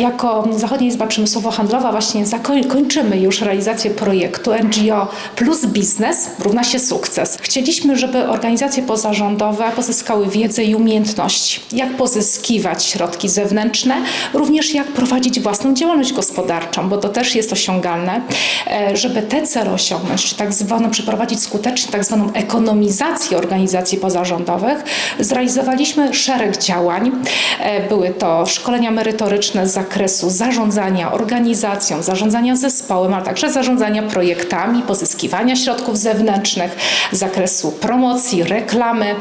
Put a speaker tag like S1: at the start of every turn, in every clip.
S1: jako Zachodnia Izba Przemysłowo-Handlowa właśnie zakoń- kończymy już realizację projektu NGO plus biznes równa się sukces. Chcieliśmy, żeby organizacje pozarządowe pozyskały wiedzę i umiejętności, jak pozyskiwać środki zewnętrzne, również jak prowadzić własną działalność gospodarczą, bo to też jest osiągalne, e, żeby te cele osiągnąć, czy tak zwaną przeprowadzić skutecznie tak zwaną ekonomizację organizacji pozarządowych, zrealizowaliśmy szereg działań. E, Były to szkolenia merytoryczne z zakresu zarządzania organizacją, zarządzania zespołem, ale także zarządzania projektami, pozyskiwania środków zewnętrznych, zakresu promocji, reklamy.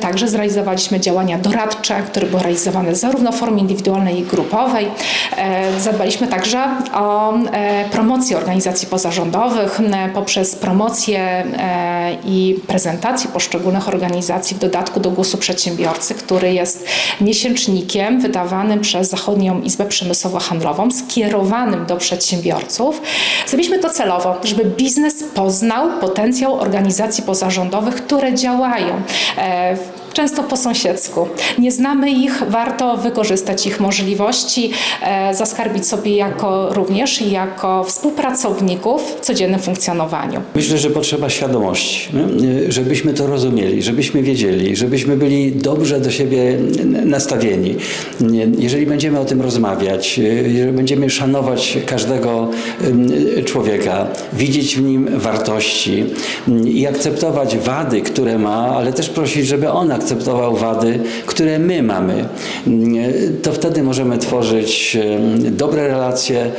S1: Także zrealizowaliśmy działania doradcze, które były realizowane zarówno w formie indywidualnej, jak i grupowej. Zadbaliśmy także o e, promocję organizacji pozarządowych poprzez promocję e, i prezentację poszczególnych organizacji w dodatku do głosu przedsiębiorcy, który jest miesięcznikiem wydawanym przez Zachodnią Izbę Przemysłowo-Handlową, skierowanym do przedsiębiorców. Zrobiliśmy to celowo, żeby biznes poznał potencjał organizacji pozarządowych, które działają. E, Często po sąsiedzku. Nie znamy ich, warto wykorzystać ich możliwości, e, zaskarbić sobie jako również jako współpracowników w codziennym funkcjonowaniu.
S2: Myślę, że potrzeba świadomości, nie? żebyśmy to rozumieli, żebyśmy wiedzieli, żebyśmy byli dobrze do siebie nastawieni. Jeżeli będziemy o tym rozmawiać, jeżeli będziemy szanować każdego człowieka, widzieć w nim wartości i akceptować wady, które ma, ale też prosić, żeby on akceptował wady, które my mamy, mm, to wtedy możemy tworzyć dobre relacje,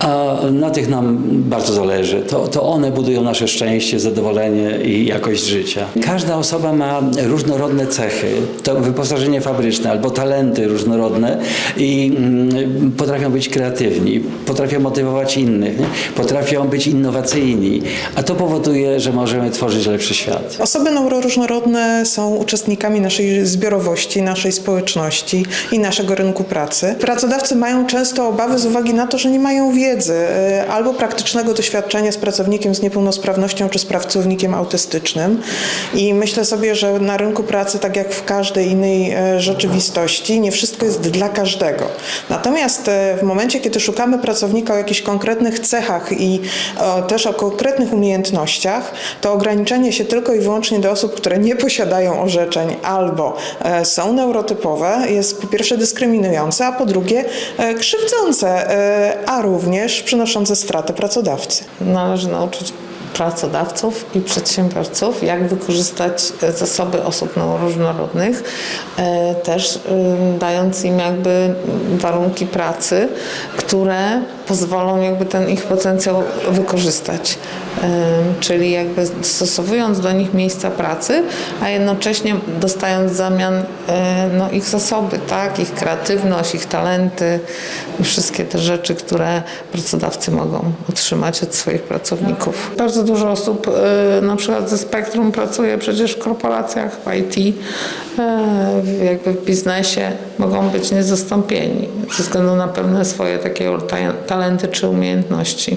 S2: a na tych nam bardzo zależy. To, to one budują nasze szczęście, zadowolenie i jakość życia. Każda osoba ma różnorodne cechy, to wyposażenie fabryczne albo talenty różnorodne i mm, potrafią być kreatywni, potrafią motywować innych, nie? potrafią być innowacyjni, a to powoduje, że możemy tworzyć lepszy świat.
S3: Osoby neuroróżnorodne są uczestnikami naszej zbiorowości, naszej społeczności i naszego rynku pracy. Pracodawcy mają często obawy z uwagi na to, że nie mają wiedzy y, albo praktycznego doświadczenia z pracownikiem z niepełnosprawnością czy z pracownikiem autystycznym. I myślę sobie, że na rynku pracy, tak jak w każdej innej e, rzeczywistości, nie wszystko jest dla każdego. Natomiast e, w momencie, kiedy szukamy pracownika o jakichś konkretnych cechach i e, też o konkretnych umiejętnościach, to ograniczenie się tylko i wyłącznie do osób, które nie posiadają orzeczeń albo e, są neurotypowe jest po pierwsze dyskryminujące, a po drugie e, krzywdzące, e, a również przynoszące straty pracodawcy.
S4: Należy nauczyć pracodawców i przedsiębiorców, jak wykorzystać e, zasoby osób różnorodnych, e, też e, dając im jakby warunki pracy, które pozwolą jakby ten ich potencjał wykorzystać. Czyli jakby dostosowując do nich miejsca pracy, a jednocześnie dostając w zamian e, no, ich zasoby, tak? ich kreatywność, ich talenty i wszystkie te rzeczy, które pracodawcy mogą otrzymać od swoich pracowników. Bardzo dużo osób e, na przykład ze spektrum pracuje przecież w korporacjach, w IT, e, jakby w biznesie mogą być niezastąpieni ze względu na pewne swoje takie ta- talenty czy umiejętności.